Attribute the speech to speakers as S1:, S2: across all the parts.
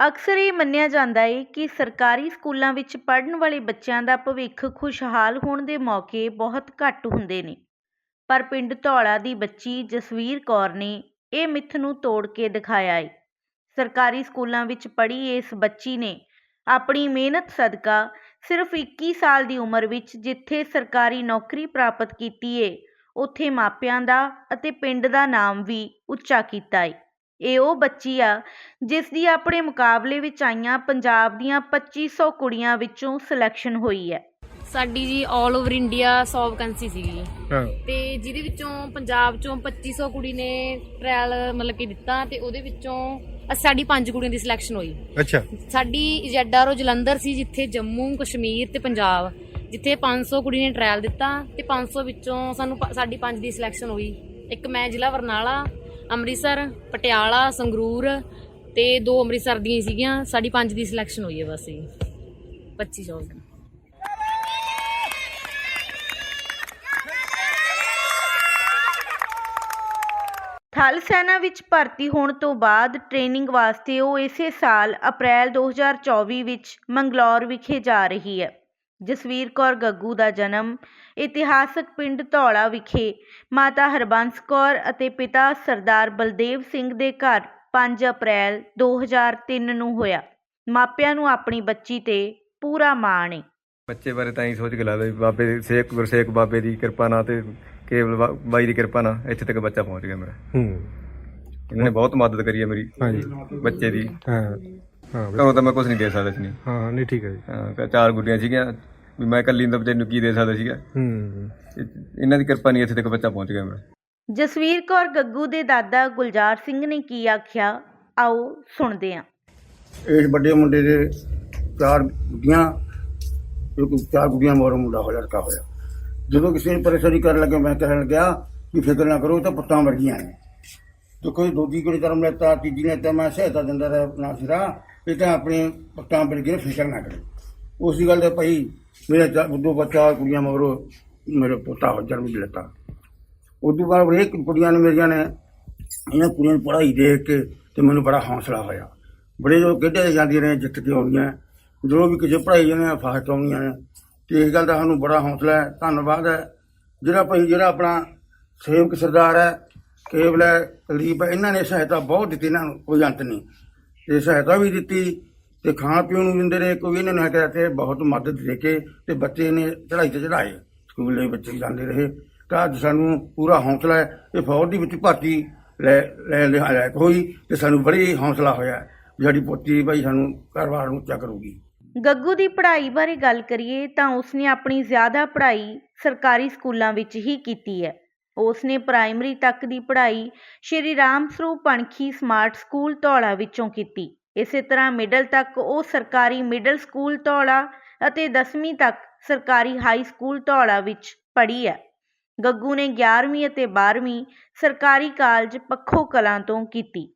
S1: ਅਕਸਰ ਇਹ ਮੰਨਿਆ ਜਾਂਦਾ ਏ ਕਿ ਸਰਕਾਰੀ ਸਕੂਲਾਂ ਵਿੱਚ ਪੜ੍ਹਨ ਵਾਲੇ ਬੱਚਿਆਂ ਦਾ ਭਵਿੱਖ ਖੁਸ਼ਹਾਲ ਹੋਣ ਦੇ ਮੌਕੇ ਬਹੁਤ ਘੱਟ ਹੁੰਦੇ ਨੇ। ਪਰ ਪਿੰਡ ਧੌਲਾ ਦੀ ਬੱਚੀ ਜਸਵੀਰ ਕੌਰ ਨੇ ਇਹ ਮਿੱਥ ਨੂੰ ਤੋੜ ਕੇ ਦਿਖਾਇਆ ਏ। ਸਰਕਾਰੀ ਸਕੂਲਾਂ ਵਿੱਚ ਪੜ੍ਹੀ ਇਸ ਬੱਚੀ ਨੇ ਆਪਣੀ ਮਿਹਨਤ ਸਦਕਾ ਸਿਰਫ 21 ਸਾਲ ਦੀ ਉਮਰ ਵਿੱਚ ਜਿੱਥੇ ਸਰਕਾਰੀ ਨੌਕਰੀ ਪ੍ਰਾਪਤ ਕੀਤੀ ਏ, ਉੱਥੇ ਮਾਪਿਆਂ ਦਾ ਅਤੇ ਪਿੰਡ ਦਾ ਨਾਮ ਵੀ ਉੱਚਾ ਕੀਤਾ ਏ। ਇਹ ਉਹ ਬੱਚੀ ਆ ਜਿਸ ਦੀ ਆਪਣੇ ਮੁਕਾਬਲੇ ਵਿੱਚ ਆਈਆਂ ਪੰਜਾਬ ਦੀਆਂ 2500 ਕੁੜੀਆਂ ਵਿੱਚੋਂ ਸਿਲੈਕਸ਼ਨ ਹੋਈ ਹੈ।
S2: ਸਾਡੀ ਜੀ 올 ਓਵਰ ਇੰਡੀਆ 100 ਵੈਕੈਂਸੀ ਸੀਗੀ
S3: ਹਾਂ।
S2: ਤੇ ਜਿਹਦੇ ਵਿੱਚੋਂ ਪੰਜਾਬ ਚੋਂ 2500 ਕੁੜੀ ਨੇ ਟ੍ਰਾਇਲ ਮਤਲਬ ਕਿ ਦਿੱਤਾ ਤੇ ਉਹਦੇ ਵਿੱਚੋਂ ਸਾਡੀ ਪੰਜ ਕੁੜੀਆਂ ਦੀ ਸਿਲੈਕਸ਼ਨ ਹੋਈ।
S3: ਅੱਛਾ।
S2: ਸਾਡੀ ਏਜੰਡਾ ਰੋ ਜਲੰਧਰ ਸੀ ਜਿੱਥੇ ਜੰਮੂ ਕਸ਼ਮੀਰ ਤੇ ਪੰਜਾਬ ਜਿੱਥੇ 500 ਕੁੜੀ ਨੇ ਟ੍ਰਾਇਲ ਦਿੱਤਾ ਤੇ 500 ਵਿੱਚੋਂ ਸਾਨੂੰ ਸਾਡੀ ਪੰਜ ਦੀ ਸਿਲੈਕਸ਼ਨ ਹੋਈ। ਇੱਕ ਮੈਂ ਜ਼ਿਲ੍ਹਾ ਬਰਨਾਲਾ ਅੰਮ੍ਰਿਤਸਰ, ਪਟਿਆਲਾ, ਸੰਗਰੂਰ ਤੇ ਦੋ ਅੰਮ੍ਰਿਤਸਰ ਦੀਆਂ ਸੀਗੀਆਂ। ਸਾਡੀ ਪੰਜ ਦੀ ਸਿਲੈਕਸ਼ਨ ਹੋਈ ਹੈ ਬਸ ਇਹ 2500 ਦੀ
S1: ਥਲ ਸੈਨਾ ਵਿੱਚ ਭਰਤੀ ਹੋਣ ਤੋਂ ਬਾਅਦ ਟ੍ਰੇਨਿੰਗ ਵਾਸਤੇ ਉਹ ਇਸੇ ਸਾਲ ਅਪ੍ਰੈਲ 2024 ਵਿੱਚ ਮੰਗਲੌਰ ਵਿਖੇ ਜਾ ਰਹੀ ਹੈ। ਜਸਵੀਰ ਕੌਰ ਗੱਗੂ ਦਾ ਜਨਮ ਇਤਿਹਾਸਕ ਪਿੰਡ ਧੌਲਾ ਵਿਖੇ ਮਾਤਾ ਹਰਬੰਸ ਕੌਰ ਅਤੇ ਪਿਤਾ ਸਰਦਾਰ ਬਲਦੇਵ ਸਿੰਘ ਦੇ ਘਰ 5 ਅਪ੍ਰੈਲ 2003 ਨੂੰ ਹੋਇਆ। ਮਾਪਿਆਂ ਨੂੰ ਆਪਣੀ ਬੱਚੀ ਤੇ ਪੂਰਾ ਮਾਣ ਹੈ
S4: ਬੱਚੇ ਬਾਰੇ ਤਾਂ ਹੀ ਸੋਚ ਕੇ ਲੱਗਦਾ ਵੀ ਬਾਬੇ ਦੀ ਸੇਖ ਗੁਰਸੇਖ ਬਾਬੇ ਦੀ ਕਿਰਪਾ ਨਾਲ ਤੇ ਕੇਵਲ ਬਾ- ਬਾਈ ਦੀ ਕਿਰਪਾ ਨਾਲ ਇੱਥੇ ਤੱਕ ਬੱਚਾ ਪਹੁੰਚ ਗਿਆ ਮੇਰਾ।
S3: ਹੂੰ।
S4: ਇਹਨਾਂ ਨੇ ਬਹੁਤ ਮਦਦ ਕਰੀ ਹੈ ਮੇਰੀ
S3: ਹਾਂਜੀ।
S4: ਬੱਚੇ ਦੀ।
S3: ਹਾਂ। ਹਾਂ ਬਈ।
S4: ਘਰੋਂ ਤਾਂ ਮੈਂ ਕੁਝ ਨਹੀਂ ਦੇ ਸਕਦਾ ਸੀ ਨਹੀਂ
S3: ਹਾਂ ਨਹੀਂ ਠੀਕ ਹੈ ਜੀ।
S4: ਹਾਂ, ਤਾਂ ਚਾਰ ਗੁੱਡੀਆਂ ਸੀਗੀਆਂ ਵੀ ਮੈਂ ਇਕੱਲੀ ਨੂੰ ਤਾਂ ਬੱਚੇ ਨੂੰ ਕੀ ਦੇ ਸਕਦਾ ਸੀਗਾ।
S3: ਹੂੰ।
S4: ਇਹ- ਇਹਨਾਂ ਦੀ ਕਿਰਪਾ ਨਹੀਂ ਇੱਥੇ ਤੱਕ ਬੱਚਾ ਪਹੁੰਚ ਗਿਆ ਮੇਰਾ।
S1: ਜਸਵੀਰ ਕੌਰ ਗੱਗੂ ਦੇ ਦਾਦਾ ਗੁਲਜ਼ਾਰ ਸਿੰਘ ਨੇ ਕੀ ਆਖਿਆ? ਆਓ ਸੁਣਦੇ ਹਾਂ।
S5: ਇਸ ਵੱਡੇ ਮੁੰਡੇ ਦੇ ਚਾਰ ਗੁੱਡੀਆਂ ਇੱਕ ਚਾਰ ਗੁੱਡੀਆਂ ਮੋਰ ਮੁੰਡਾ ਹੋਇਆ ਲੜਕਾ ਹੋਇਆ। ਜਦੋਂ ਕਿਸੇ ਨੇ ਪਰੇਸ਼ਾਨੀ ਕਰਨ ਲੱਗੇ ਮੈਂ ਕਹਿਣ ਲੱਗਿਆ ਕਿ ਫਿਕਰ ਨਾ ਕਰੋ ਇਹ ਤਾਂ ਪੁੱਤਾਂ ਵਰਗੀਆਂ ਨੇ। ਤੇ ਕੋਈ ਦੂਜੀ ਕੁੜੀ ਜਨਮ ਲੈਤਾ ਤੀਜੀ ਨੇ ਮੈਂ ਸਹਾਇਤਾ ਦਿੰਦਾ ਰਿਹਾ ਨਾ ਸਿਰਾ ਇਹ ਤਾਂ ਆਪਣੇ ਪੁੱਤਾਂ ਵਰਗੀਆਂ ਨੇ, ਫਿਕਰ ਨਾ ਕਰੋ। ਉਸੇ ਗੱਲ ਦੇ ਭਾਈ ਮੇਰੇ ਦੋ ਬੱਚਾ ਕੁੜੀਆਂ ਮਗਰੋਂ ਮੇਰੇ ਪੋਤਾ ਹੋ ਜਨਮ ਲੈਤਾ ਉਦੋਂ ਬਾਅਦ ਹਰੇਕ ਕੁੜੀਆਂ ਨੇ ਮੇਰੀਆਂ ਨੇ ਇਹਨਾਂ ਕੁੜੀਆਂ ਨੂੰ ਪੜ੍ਹਾਈ ਦੇਖ ਕੇ ਤੇ ਮੈਨੂੰ ਬੜਾ ਹੌਸਲਾ ਹੋਇਆ। ਬੜੇ ਜੋ ਖੇਡੇ ਜਾਂਦੀਆਂ ਨੇ ਜਿੱਤ ਕੇ ਆਉਂਦੀਆਂ। ਜੋ ਵੀ ਕਿਸੇ ਪੜ੍ਹਾਈ ਜਾਂਦੇ ਆ ਫਾਸਟ ਆਉਂਦੀਆਂ ਨੇ। ਤੇ ਇਸ ਗੱਲ ਦਾ ਸਾਨੂੰ ਬੜਾ ਹੌਸਲਾ ਹੈ ਧੰਨਵਾਦ ਹੈ। ਜਿਹੜਾ ਭਾਈ ਜਿਹੜਾ ਆਪਣਾ ਸੇਵਕ ਸਰਦਾਰ ਹੈ ਕੇਵਲ ਹੈ ਕੁਲਦੀਪ ਹੈ ਇਹਨਾਂ ਨੇ ਸਹਾਇਤਾ ਬਹੁਤ ਦਿੱਤੀ, ਇਹਨਾਂ ਨੂੰ ਕੋਈ ਅੰਤ ਨਹੀਂ। ਤੇ ਸਹਾਇਤਾ ਵੀ ਦਿੱਤੀ ਤੇ ਖਾਣ ਪੀਣ ਨੂੰ ਦਿੰਦੇ ਰਹੇ, ਕੋਈ ਇਹਨਾਂ ਨੇ ਕਿਹਾ ਤੇ ਬਹੁਤ ਮਦਦ ਦੇ ਕੇ ਤੇ ਬੱਚੇ ਨੇ ਚੜ੍ਹਾਈ ਤੇ ਚੜਾਏ ਸਕੂਲ ਦੇ ਬੱਚੇ ਜਾਂਦੇ ਰਹੇ। ਤਾਂ ਅੱਜ ਸਾਨੂੰ ਪੂਰਾ ਹੌਸਲਾ ਹੈ ਇਹ ਫੌਜ ਦੀ ਵਿੱਚ ਭਰਤੀ ਲੈ ਲੈ ਲਿਆ ਹੋਈ ਤੇ ਸਾਨੂੰ ਬੜੀ ਹੌਸਲਾ ਹੋਇਆ ਵੀ ਸਾਡੀ ਪੋਤੀ ਭਾਈ ਸਾਨੂੰ ਘਰ-ਬਾਰ ਨੂੰ ਉੱਚਾ ਕਰੂਗੀ।
S1: ਗੱਗੂ ਦੀ ਪੜ੍ਹਾਈ ਬਾਰੇ ਗੱਲ ਕਰੀਏ ਤਾਂ ਉਸਨੇ ਆਪਣੀ ਜ਼ਿਆਦਾ ਪੜ੍ਹਾਈ ਸਰਕਾਰੀ ਸਕੂਲਾਂ ਵਿੱਚ ਹੀ ਕੀਤੀ ਹੈ। ਉਸ ਨੇ ਪ੍ਰਾਇਮਰੀ ਤੱਕ ਦੀ ਪੜ੍ਹਾਈ ਸ਼੍ਰੀ ਰਾਮ ਸਰੂਪ ਪਣਖੀ ਸਮਾਰਟ ਸਕੂਲ ਧੌਲਾ ਵਿੱਚੋਂ ਕੀਤੀ। ਇਸੇ ਤਰ੍ਹਾਂ ਮਿਡਲ ਤੱਕ ਉਹ ਸਰਕਾਰੀ ਮਿਡਲ ਸਕੂਲ ਧੌਲਾ ਅਤੇ 10ਵੀਂ ਤੱਕ ਸਰਕਾਰੀ ਹਾਈ ਸਕੂਲ ਧੌਲਾ ਵਿੱਚ ਪੜ੍ਹੀ ਹੈ। ਗੱਗੂ ਨੇ 11ਵੀਂ ਅਤੇ 12ਵੀਂ ਸਰਕਾਰੀ ਕਾਲਜ ਪੱਖੋ ਕਲਾਂ ਤੋਂ ਕੀਤੀ।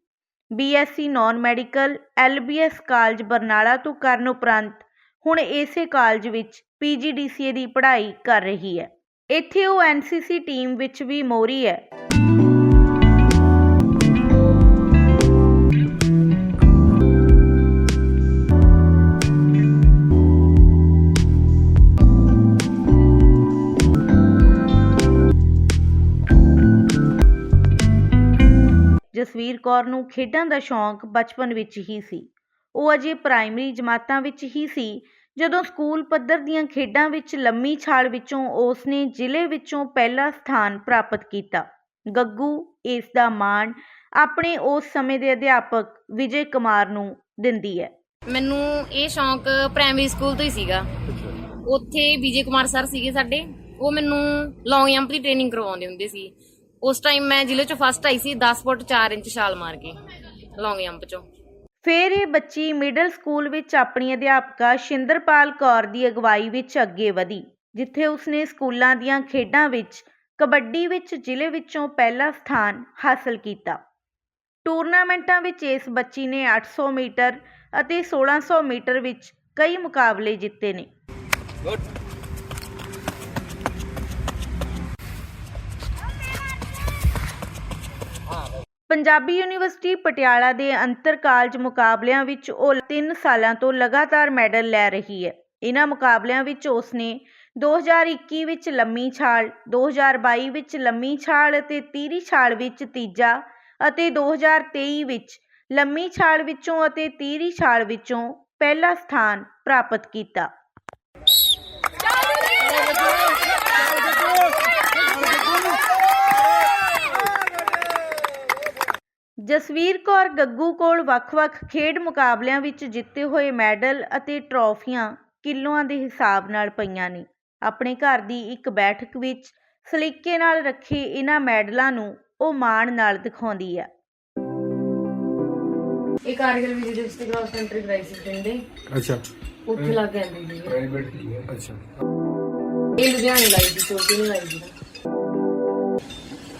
S1: BSc non medical LBS college Barnala ਤੋਂ ਕਰਨ ਉਪਰੰਤ ਹੁਣ ਇਸੇ ਕਾਲਜ ਵਿੱਚ ਪੀਜੀਡੀਸੀਏ ਦੀ ਪੜ੍ਹਾਈ ਕਰ ਰਹੀ ਹੈ। ਇੱਥੇ ਉਹ ਐਨਸੀਸੀ ਟੀਮ ਵਿੱਚ ਵੀ ਮੋਰੀ ਹੈ। ਜਸਵੀਰ ਕੌਰ ਨੂੰ ਖੇਡਾਂ ਦਾ ਸ਼ੌਂਕ ਬਚਪਨ ਵਿੱਚ ਹੀ ਸੀ। ਉਹ ਅਜੇ ਪ੍ਰਾਇਮਰੀ ਜਮਾਤਾਂ ਵਿੱਚ ਹੀ ਸੀ ਜਦੋਂ ਸਕੂਲ ਪੱਧਰ ਦੀਆਂ ਖੇਡਾਂ ਵਿੱਚ ਲੰਮੀ ਛਾਲ ਵਿੱਚੋਂ ਉਸ ਨੇ ਜ਼ਿਲ੍ਹੇ ਵਿੱਚੋਂ ਪਹਿਲਾ ਸਥਾਨ ਪ੍ਰਾਪਤ ਕੀਤਾ। ਗੱਗੂ, ਇਸ ਦਾ ਮਾਣ ਆਪਣੇ ਉਸ ਸਮੇਂ ਦੇ ਅਧਿਆਪਕ ਵਿਜੇ ਕੁਮਾਰ ਨੂੰ ਦਿੰਦੀ ਹੈ।
S2: ਮੈਨੂੰ ਇਹ ਸ਼ੌਂਕ ਪ੍ਰਾਇਮਰੀ ਸਕੂਲ ਤੋਂ ਹੀ ਸੀਗਾ। ਉੱਥੇ ਵਿਜੇ ਕੁਮਾਰ ਸਰ ਸੀਗੇ ਸਾਡੇ। ਉਹ ਮੈਨੂੰ ਲੌਂਗ ਜੰਪ ਦੀ ਟ੍ਰੇਨਿੰਗ ਕਰਵਾਉਂਦੇ ਹੁੰਦੇ ਸੀ। ਉਸ ਟਾਈਮ ਮੈਂ ਜ਼ਿਲ੍ਹੇ ਚੋਂ ਫਸਟ ਆਈ ਸੀ 10 ਫੁੱਟ 4 ਇੰਚ ਛਾਲ ਮਾਰ ਕੇ ਲੌਂਗ ਜੰਪ ਚੋਂ।
S1: ਫਿਰ ਇਹ ਬੱਚੀ ਮਿਡਲ ਸਕੂਲ ਵਿੱਚ ਆਪਣੀ ਅਧਿਆਪਕਾ ਸ਼ਿੰਦਰਪਾਲ ਕੌਰ ਦੀ ਅਗਵਾਈ ਵਿੱਚ ਅੱਗੇ ਵਧੀ, ਜਿੱਥੇ ਉਸਨੇ ਸਕੂਲਾਂ ਦੀਆਂ ਖੇਡਾਂ ਵਿੱਚ ਕਬੱਡੀ ਵਿੱਚ ਜ਼ਿਲ੍ਹੇ ਵਿੱਚੋਂ ਪਹਿਲਾ ਸਥਾਨ ਹਾਸਲ ਕੀਤਾ। ਟੂਰਨਾਮੈਂਟਾਂ ਵਿੱਚ ਇਸ ਬੱਚੀ ਨੇ 800 ਮੀਟਰ ਅਤੇ 1600 ਮੀਟਰ ਵਿੱਚ ਕਈ ਮੁਕਾਬਲੇ ਜਿੱਤੇ ਨੇ। ਪੰਜਾਬੀ ਯੂਨੀਵਰਸਿਟੀ ਪਟਿਆਲਾ ਦੇ ਅੰਤਰ ਕਾਲਜ ਮੁਕਾਬਲਿਆਂ ਵਿੱਚ ਉਹ 3 ਸਾਲਾਂ ਤੋਂ ਲਗਾਤਾਰ ਮੈਡਲ ਲੈ ਰਹੀ ਹੈ। ਇਹਨਾਂ ਮੁਕਾਬਲਿਆਂ ਵਿੱਚ ਉਸਨੇ 2021 ਵਿੱਚ ਲੰਮੀ ਛਾਲ 2022 ਵਿੱਚ ਲੰਮੀ ਛਾਲ ਅਤੇ ਤੀਰੀ ਛਾਲ ਵਿੱਚ ਤੀਜਾ ਅਤੇ 2023 ਵਿੱਚ ਲੰਮੀ ਛਾਲ ਵਿੱਚੋਂ ਅਤੇ ਤੀਰੀ ਛਾਲ ਵਿੱਚੋਂ ਪਹਿਲਾ ਸਥਾਨ ਪ੍ਰਾਪਤ ਕੀਤਾ। ਜਸਵੀਰ ਕੌਰ ਗੱਗੂ ਕੋਲ ਵੱਖ-ਵੱਖ ਖੇਡ ਮੁਕਾਬਲਿਆਂ ਵਿੱਚ ਜਿੱਤੇ ਹੋਏ ਮੈਡਲ ਅਤੇ ਟਰੋਫੀਆਂ ਕਿਲੋਆਂ ਦੇ ਹਿਸਾਬ ਨਾਲ ਪਈਆਂ ਨੇ। ਆਪਣੇ ਘਰ ਦੀ ਇੱਕ ਬੈਠਕ ਵਿੱਚ ਸਲੀਕੇ ਨਾਲ ਰੱਖੇ ਇਹਨਾਂ ਮੈਡਲਾਂ ਨੂੰ ਉਹ ਮਾਣ ਨਾਲ ਦਿਖਾਉਂਦੀ ਹੈ।
S2: ਇਹ ਕਾਰਗਿਲ ਵਿਜੇ ਦਿਵਸ ਤੇ ਕ੍ਰਾਸ ਕੰਟਰੀ ਕਰਾਈ ਸੀ ਬਠਿੰਡੇ
S3: ਅੱਛਾ।
S2: ਉੱਥੇ ਲੱਗ ਜਾਂਦੀ ਸੀ
S3: ਅੱਛਾ।
S2: ਇਹ ਲੁਧਿਆਣੇ ਲਾਈ ਸੀ ਚੋਟੀ ਨਹੀਂ ਲਾਈ ਸੀ।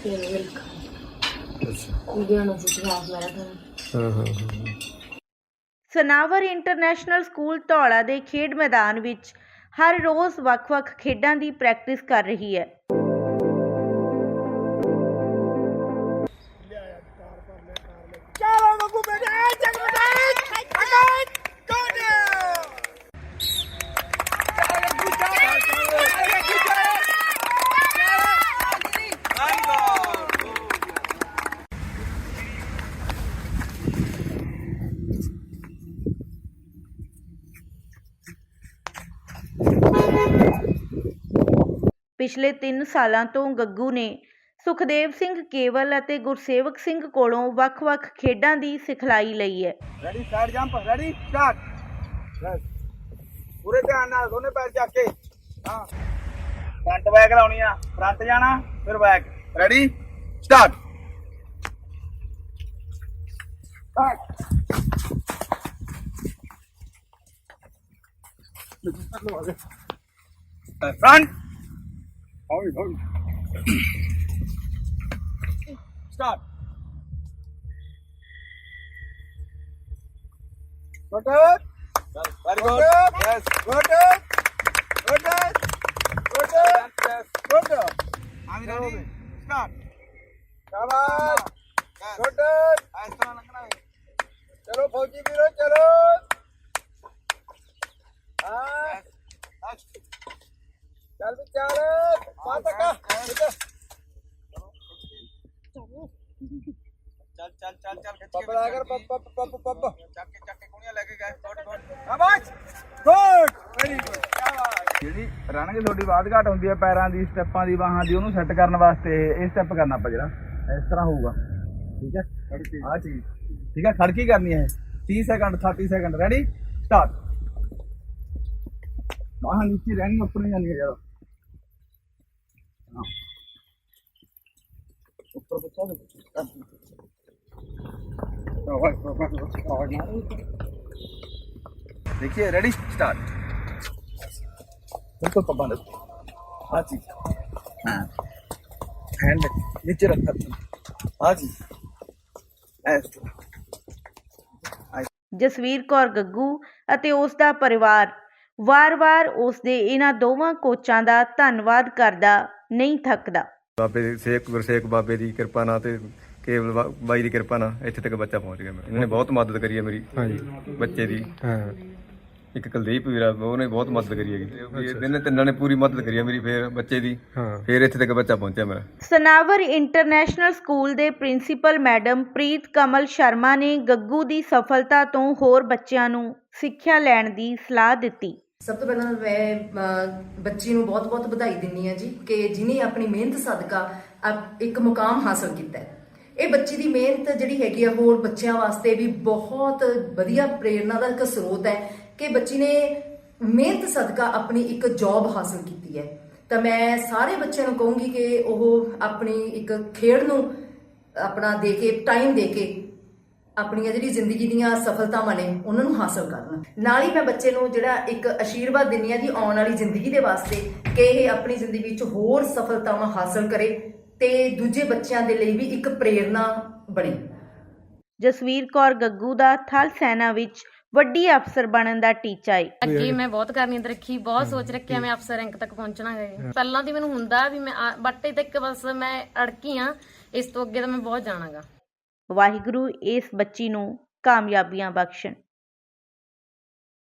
S2: ਤੇ ਮਿਲਕ। ਲੁਧਿਆਣਾ ਸੀ ਇਤਿਹਾਸ ਮੈਰਾਥਨ
S3: ਹਾਂ ਹਾਂ ਹਾਂ।
S1: ਸਨਾਵਰ ਇੰਟਰਨੈਸ਼ਨਲ ਸਕੂਲ ਧੌਲਾ ਦੇ ਖੇਡ ਮੈਦਾਨ ਵਿੱਚ ਹਰ ਰੋਜ਼ ਵੱਖ-ਵੱਖ ਖੇਡਾਂ ਦੀ ਪ੍ਰੈਕਟਿਸ ਕਰ ਰਹੀ ਹੈ। ਪਿਛਲੇ 3 ਸਾਲਾਂ ਤੋਂ ਗੱਗੂ ਨੇ ਸੁਖਦੇਵ ਸਿੰਘ ਕੇਵਲ ਅਤੇ ਗੁਰਸੇਵਕ ਸਿੰਘ ਕੋਲੋਂ ਵੱਖ-ਵੱਖ ਖੇਡਾਂ ਦੀ ਸਿਖਲਾਈ ਲਈ ਹੈ।
S6: Ready side jump ready start ਪੂਰੇ ਧਿਆਨ ਨਾਲ ਦੋਨੇ ਪੈਰ ਚੱਕ ਕੇ। ਹਾਂ। ਫਰੰਟ ਬੈਕ ਲਾਉਣੀ ਆ। ਫਰੰਟ ਜਾਣਾ, ਫਿਰ back ready start front Always hungry. Stop. Got it? Very good. Got it? Yes. Got it? Got it? Got it? Yes. Got? I'm ready. Start. Shabash. Yes. Got Come on, Fauji. Come on, ਪੱਪ ਲਾ ਕਰ ਪੱਪ ਪੱਪ ਪੱਪ ਪੱਪ ਚੱਕ ਕੇ ਚੱਕ ਕੇ ਕੁਣੀਆਂ ਲੈ ਕੇ ਗਏ। Good good. ਸ਼ਾਬਾਸ਼। ਗੁੱਡ। ਵੈਰੀ ਗੁੱਡ ਜਿਹੜੀ ਰਨਿੰਗ ਤੁਹਾਡੀ ਬਾਦ ਘਾਟ ਹੁੰਦੀ ਹੈ ਪੈਰਾਂ ਦੀ ਸਟੈਪਾਂ ਦੀ ਬਾਹਾਂ ਦੀ ਉਹਨੂੰ ਸੈੱਟ ਕਰਨ ਵਾਸਤੇ ਇਹ ਸਟੈਪ ਕਰਨਾ ਆਪਾਂ ਜਿਹੜਾ ਇਸ ਤਰ੍ਹਾਂ ਹੋਊਗਾ। ਠੀਕ ਹੈ? ਆ ਚੀਜ਼। ਠੀਕ ਹੈ? ਖੜਕੀ ਕਰਨੀ ਹੈ 30 ਸੈਕਿੰਡ 30 ਸੈਕਿੰਡ ਰੈਡੀ ਸਟਾਰਟ ਬਾਹਾਂ ਨੀਚੇ ਰਹਿਣੀ ਉੱਪਰ ਨਹੀਂ ਜਾਣੀ ਹੈ ਜ਼ਿਆਦਾ ਉੱਪਰ ਬੱਚਾ देखिए रेडी स्टार्ट बिल्कुल पाबंद हाँ जी हाँ हैंड नीचे रखा हाँ जी ऐसे
S1: ਜਸਵੀਰ ਕੌਰ ਗੱਗੂ ਅਤੇ ਉਸ ਦਾ ਪਰਿਵਾਰ ਵਾਰ-ਵਾਰ ਉਸ ਦੇ ਇਹਨਾਂ ਦੋਵਾਂ ਕੋਚਾਂ ਦਾ ਧੰਨਵਾਦ ਕਰਦਾ ਨਹੀਂ ਥੱਕਦਾ
S4: ਬਾਬੇ ਦੀ ਸੇਖ ਗੁਰਸੇਖ ਬਾਬੇ ਦੀ ਕਿਰਪਾ ਨਾਲ ਤੇ ਕੇਵਲ ਬਾ- ਬਾਈ ਦੀ ਕਿਰਪਾ ਨਾਲ ਇੱਥੇ ਤੱਕ ਬੱਚਾ ਪਹੁੰਚ ਗਿਆ ਮੇਰਾ। ਇਹਨਾਂ ਨੇ ਬਹੁਤ ਮਦਦ ਕਰੀ ਹੈ ਮੇਰੀ।
S3: ਹਾਂਜੀ।
S4: ਬੱਚੇ ਦੀ।
S3: ਹਾਂ।
S4: ਇੱਕ ਕੁਲਦੀਪ ਵੀਰਾ ਉਹਨੇ ਬਹੁਤ ਮਦਦ ਕਰੀ ਹੈਗੀ। ਇਹਨੇ ਤਿੰਨਾਂ ਨੇ ਪੂਰੀ ਮਦਦ ਕਰੀ ਹੈ ਮੇਰੀ ਫੇਰ ਬੱਚੇ ਦੀ।
S3: ਹਾਂ।
S4: ਫੇਰ ਇੱਥੇ ਤੱਕ ਬੱਚਾ ਪਹੁੰਚਿਆ ਮੇਰਾ।
S1: ਸਨਾਵਰ ਇੰਟਰਨੈਸ਼ਨਲ ਸਕੂਲ ਦੇ ਪ੍ਰਿੰਸੀਪਲ ਮੈਡਮ ਪ੍ਰੀਤ ਕਮਲ ਸ਼ਰਮਾ ਨੇ ਗੱਗੂ ਦੀ ਸਫਲਤਾ ਤੋਂ ਹੋਰ ਬੱਚਿਆਂ ਨੂੰ ਸਿੱਖਿਆ ਲੈਣ ਦੀ ਸਲਾਹ ਦਿੱਤੀ।
S7: ਸਭ ਤੋਂ ਪਹਿਲਾਂ ਮੈਂ ਅਹ, ਬੱਚੀ ਨੂੰ ਬਹੁਤ-ਬਹੁਤ ਵਧਾਈ ਦਿੰਨੀ ਆ ਜੀ ਕਿ ਜਿਨੇ ਆਪਣੀ ਮਿਹਨਤ ਸਦਕਾ ਇੱਕ ਮੁਕਾਮ ਹਾਸਲ ਕੀਤਾ ਹੈ। ਇਹ ਬੱਚੀ ਦੀ ਮਿਹਨਤ ਜਿਹੜੀ ਹੈਗੀ ਆ ਹੋਰ ਬੱਚਿਆਂ ਵਾਸਤੇ ਵੀ ਬਹੁਤ ਵਧੀਆ ਪ੍ਰੇਰਨਾ ਦਾ ਇੱਕ ਸਰੋਤ ਹੈ ਕਿ ਬੱਚੀ ਨੇ ਮਿਹਨਤ ਸਦਕਾ ਆਪਣੀ ਇੱਕ ਜੌਬ ਹਾਸਲ ਕੀਤੀ ਹੈ। ਤਾਂ ਮੈਂ ਸਾਰੇ ਬੱਚਿਆਂ ਨੂੰ ਕਹੂੰਗੀ ਕਿ ਉਹ ਆਪਣੀ ਇੱਕ ਖੇਡ ਨੂੰ ਆਪਣਾ ਦੇ ਕੇ ਟਾਈਮ ਦੇ ਕੇ ਆਪਣੀਆਂ ਜਿਹੜੀ ਜ਼ਿੰਦਗੀ ਦੀਆਂ ਸਫਲਤਾਵਾਂ ਨੇ, ਉਹਨਾਂ ਨੂੰ ਹਾਸਲ ਕਰਨ। ਨਾਲ ਹੀ ਮੈਂ ਬੱਚੇ ਨੂੰ ਜਿਹੜਾ ਇੱਕ ਅਸ਼ੀਰਵਾਦ ਦਿੰਨੀ ਆ ਜੀ ਆਉਣ ਵਾਲੀ ਜ਼ਿੰਦਗੀ ਦੇ ਵਾਸਤੇ ਕਿ ਇਹ ਆਪਣੀ ਜ਼ਿੰਦਗੀ ਵਿੱਚ ਹੋਰ ਸਫਲਤਾਵਾਂ ਹਾਸਲ ਕਰੇ। ਤੇ ਦੂਜੇ ਬੱਚਿਆਂ ਦੇ ਲਈ ਵੀ ਇੱਕ ਪ੍ਰੇਰਨਾ ਬਣੇ।
S1: ਜਸਵੀਰ ਕੌਰ ਗੱਗੂ ਦਾ ਥਲ ਸੈਨਾ ਵਿੱਚ ਵੱਡੀ ਅਫਸਰ ਬਣਨ ਦਾ ਟੀਚਾ ਹੈ
S2: ਅੱਗੇ ਮੈਂ ਬਹੁਤ ਕਰਨੀ ਰੱਖੀ ਬਹੁਤ ਸੋਚ ਰੱਖਿਆ ਮੈਂ ਅਫਸਰ ਰੈਂਕ ਤੱਕ ਪਹੁੰਚਣਾ ਹੈ। ਪਹਿਲਾਂ ਦੀ ਮੈਨੂੰ ਹੁੰਦਾ ਵੀ ਮੈਂ ਬਟ ਤੱਕ ਬਸ ਮੈਂ ਅੜਕੀ ਆ ਇਸ ਤੋਂ ਅੱਗੇ ਤਾਂ ਮੈਂ ਬਹੁਤ ਜਾਣਾਗਾ।
S1: ਵਾਹਿਗੁਰੂ ਇਸ ਬੱਚੀ ਨੂੰ ਕਾਮਯਾਬੀਆਂ ਬਖਸ਼ਣ।